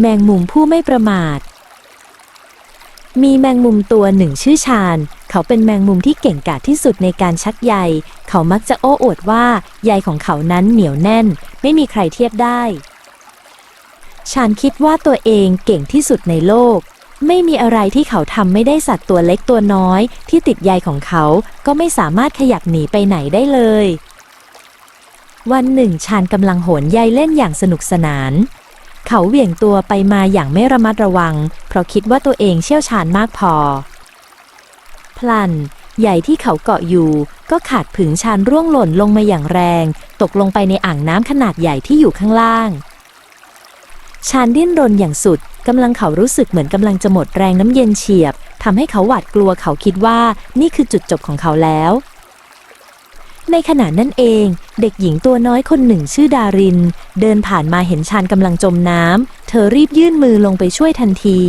แมงมุมผู้ไม่ประมาท มีแมงมุมตัวหนึ่งชื่อชาญ เขาเป็นแมงมุมที่เก่งกาจที่สุดในการชักใย เขามักจะโอ้อวดว่าใยของเขานั้นเหนียวแน่น ไม่มีใครเทียบได้ ชาญคิดว่าตัวเองเก่งที่สุดในโลก ไม่มีอะไรที่เขาทำไม่ได้สัตว์ตัวเล็กตัวน้อย ที่ติดใยของเขา ก็ไม่สามารถขยับหนีไปไหนได้เลย วันหนึ่งชาญกำลังโหนใยเล่นอย่างสนุกสนาน เขาเหวี่ยงตัวไปมาอย่างไม่ระมัดระวัง เพราะคิดว่าตัวเองเชี่ยวชาญมากพอ พลัน ใหญ่ที่เขาเกาะอยู่ ก็ขาดผึงชานร่วงหล่นลงมาอย่างแรง ตกลงไปในอ่างน้ำขนาดใหญ่ที่อยู่ข้างล่าง ชานดิ้นรนอย่างสุดกำลังเขารู้สึกเหมือนกำลังจะหมดแรงน้ำเย็นเฉียบทำให้เขาหวาดกลัวเขาคิดว่านี่คือจุดจบของเขาแล้ว ในขณะนั้นเอง เด็กหญิงตัวน้อยคนหนึ่งชื่อดาริน เดินผ่านมาเห็นชานกำลังจมน้ำ เธอรีบยื่นมือลงไปช่วยทันที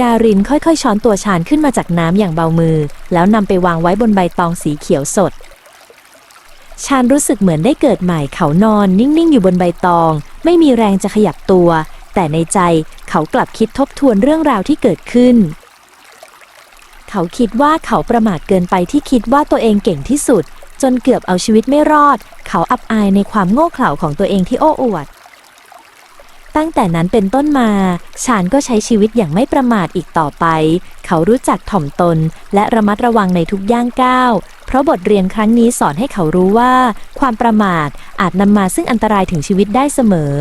ดารินค่อยๆ ช้อนตัวชานขึ้นมาจากน้ำอย่างเบามือ แล้วนำไปวางไว้บนใบตองสีเขียวสด ชานรู้สึกเหมือนได้เกิดใหม่เขานอนนิ่งๆ อยู่บนใบตอง ไม่มีแรงจะขยับตัว แต่ในใจเขากลับคิดทบทวนเรื่องราวที่เกิดขึ้นเขาคิดว่าเขาประมาทเกินไปที่คิดว่าตัวเองเก่งที่สุด จนเกือบเอาชีวิตไม่รอด เขาอับอายในความโง่เขลาของตัวเองที่โอ้อวด ตั้งแต่นั้นเป็นต้นมา ชาญก็ใช้ชีวิตอย่างไม่ประมาทอีกต่อไป เขารู้จักถ่อมตน และระมัดระวังในทุกย่างก้าว เพราะบทเรียนครั้งนี้สอนให้เขารู้ว่า ความประมาทอาจนำมาซึ่งอันตรายถึงชีวิตได้เสมอ